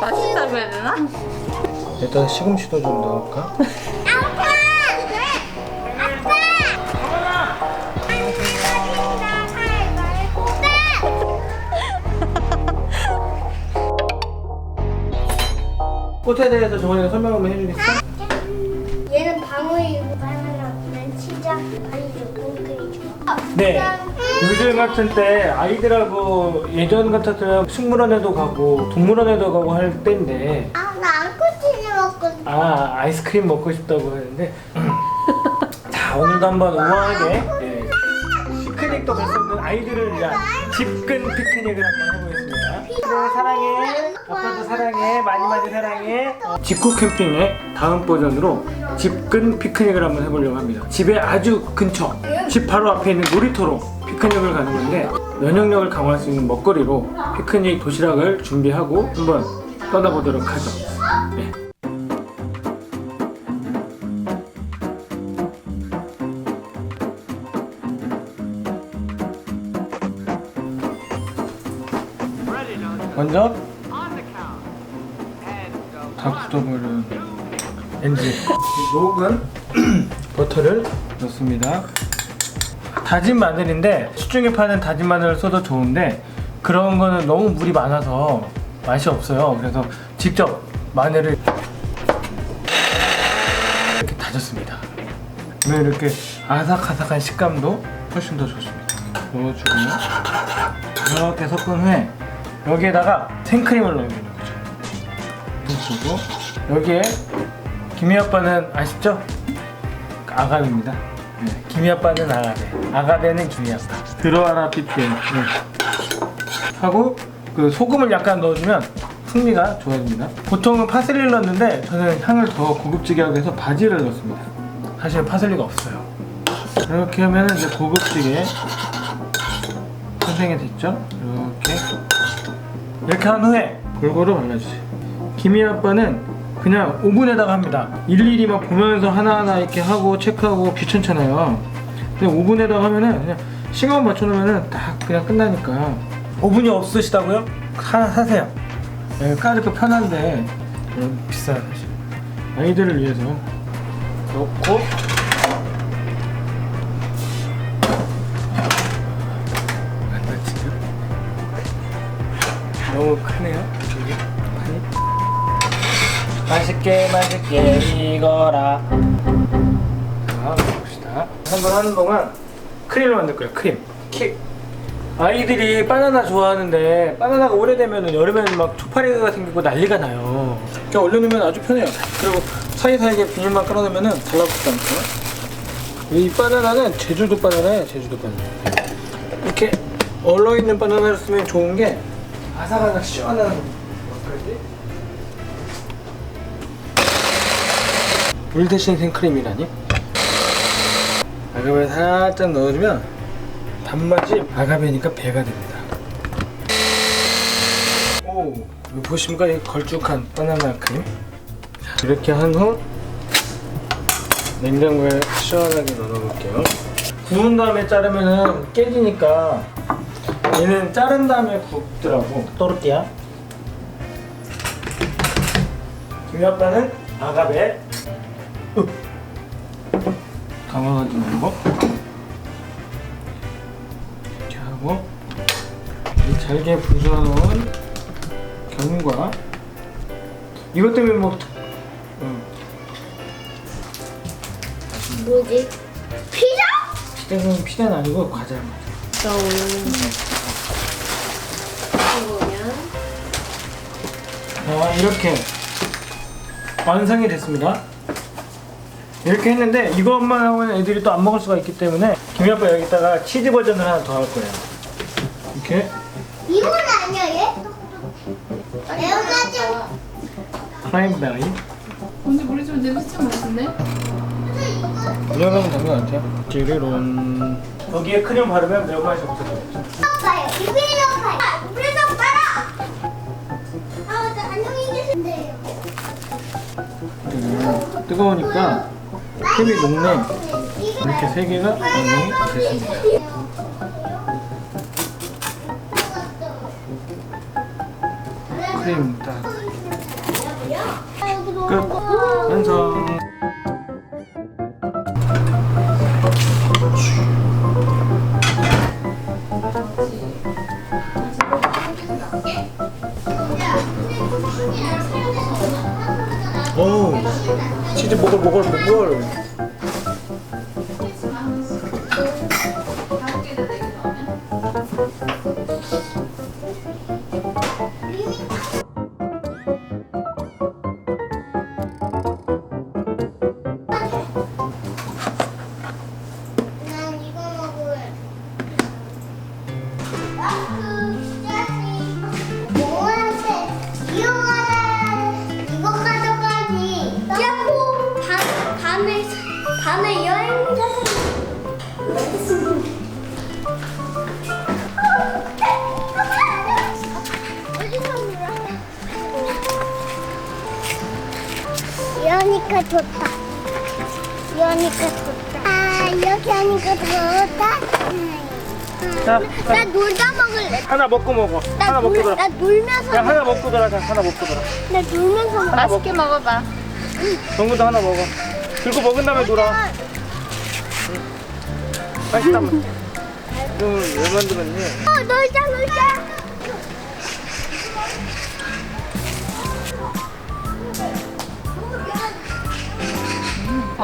맛있다고 해야 되나? 일단 시금치도 좀 넣을까? 아빠! 아빠! 꽃에 대해서 정원이가 설명 한번 해주겠어? 얘는 방울이고 바나나는 치자 아니죠 콘크리트 네. 요즘 같은 때 아이들하고 예전 같았으면 식물원에도 가고 동물원에도 가고 할 때인데 아 나 안코치즈 먹고 싶어 아 아이스크림 먹고 싶다고 하는데 자 오늘도 한번 우아하게 예, 피크닉도 갈 수 없는 아이들을 위한 집근 피크닉을 한번 해보겠습 그래 사랑해. 아빠도 사랑해. 많이 많이 사랑해. 어, 직구 캠핑의 다음 버전으로 집근 피크닉을 한번 해보려고 합니다. 집에 아주 근처 집 바로 앞에 있는 놀이터로 피크닉을 가는 건데 면역력을 강화할 수 있는 먹거리로 피크닉 도시락을 준비하고 한번 떠나보도록 하죠. 네. 먼저 다 굳어버린 엔진 녹은 버터를 넣습니다. 다진 마늘인데 시중에 파는 다진 마늘을 써도 좋은데 그런 거는 너무 물이 많아서 맛이 없어요. 그래서 직접 마늘을 이렇게 다졌습니다. 그러면 이렇게 아삭아삭한 식감도 훨씬 더 좋습니다. 넣어주고. 이렇게 섞은 후에 여기에다가 생크림을 넣어주는 거죠. 넣어주고 여기에 김이 아빠는 아시죠? 아가베입니다. 네, 김이 아빠는 아가베, 아가베는 김이 아빠. 들어와라 피피에 네. 하고 그 소금을 약간 넣어주면 풍미가 좋아집니다. 보통은 파슬리를 넣는데 저는 향을 더 고급지게 하기 위해서 바지를 넣습니다. 사실 파슬리가 없어요. 이렇게 하면 이제 고급지게 탄생이 됐죠? 이렇게 이렇게 한 후에 골고루 발라주세요. 김이 아빠는 그냥 오븐에다가 합니다. 일일이 막 보면서 하나하나 이렇게 하고 체크하고 귀찮잖아요. 근데 오븐에다가 하면은 그냥 시간 맞춰놓으면은 딱 그냥 끝나니까. 오븐이 없으시다고요? 하나 사세요. 네, 까르고 편한데 음, 비싸요 사실. 아이들을 위해서 넣고 너무 크네요. 저기 판이. 맛있게 맛있게 익어라. 자, 봅시다. 한번 하는 동안 크림을 만들 거예요. 크림. 킥. 아이들이 바나나 좋아하는데 바나나가 오래되면 여름에는 막 초파리가 생기고 난리가 나요. 그냥 올려놓으면 아주 편해요. 그리고 사이사이에 비닐만 깔아놓으면 달라붙지 않고요. 이 바나나는 제주도 바나나예요. 제주도 바나나. 이렇게 얼어있는 바나나를 쓰면 좋은 게 아삭아삭 시원한 어떡하지? 물 대신 생크림이라니? 아가베 살짝 넣어주면 단맛이 아가베니까 배가 됩니다 오 여기 보시니까 이 걸쭉한 바나나 크림 이렇게 한 후 냉장고에 시원하게 넣어놓을게요 구운 다음에 자르면은 깨지니까 얘는 자른 다음에 굽더라고. 또르띠아 김이 아빠는 아가베. 으. 담아가지고 이거? 이렇게 하고. 이 잘게 부숴놓은 견과. 이것 때문에 뭐 특- 음, 뭐지? 피자? 피자는 피자는 아니고 과자 과자 저 오늘 보면 아, 이렇게 완성이 됐습니다. 이렇게 했는데 이것만 하면 애들이 또 안 먹을 수가 있기 때문에 김이 아빠 여기다가 치즈 버전을 하나 더 할 거예요. 이렇게 이건 아니야 얘? 레오나즈 크라인베리 근데 모르지만 냄새 참 맛있네. 이 정도면 된 것 같아요. 지리론 여기에 크림 바르면 매운맛이 없어져요. 물에서 빨아 아 안녕히 계신데요 그리고 뜨거우니까 크림이 녹네. 이렇게 세 개가 완성이 됐습니다. 크림 딱 끝. 완성. 치즈 먹을 먹을. 이러니까 좋다. 이러니까 좋다. 아, 이렇게 하니까 좋다. 자, 나 놀다 먹을래. 하나 먹고 먹어. 나, 하나 먹고 놀, 들어. 나 놀면서 야 하나 먹고 들어. 자, 하나 먹고 들어. 나 놀면서 먹 맛있게 먹어봐. 정구도 하나 먹어. 들고 먹은 다음에 놀아. 맛있다. 이거 왜 만들었니? 어, 놀자 놀자.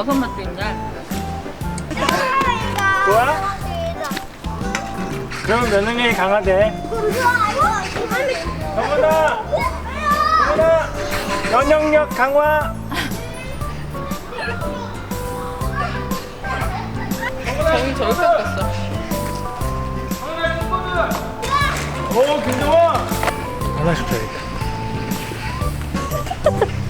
버섯 맛도 있네. 좋아? 그러면 면역력이 강하대. 정훈아, 정훈아, 면역력 강화. 정이 저기 깎았어. 오, 김동원. 하나씩 줘야겠다.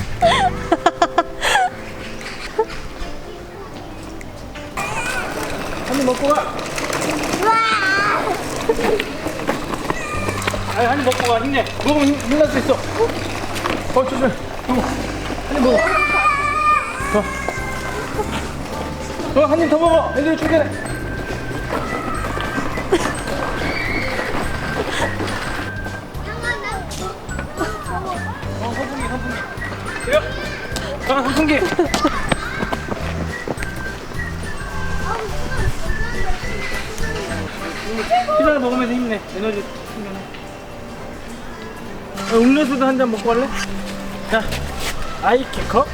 힘, 힘날 수 있어. 어, 조심. 어, 한입 먹어. 더. 더, 한입 더 먹어. 애들 충전해. 어, 선풍기, 선풍기. 그래요? 아, 선풍기. 피자를 먹으면서 힘내. 에너지 충전해. 어, 음료수도 한 잔 먹고 갈래? 자, 아이키컵.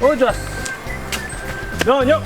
어, 좋았어. 면역.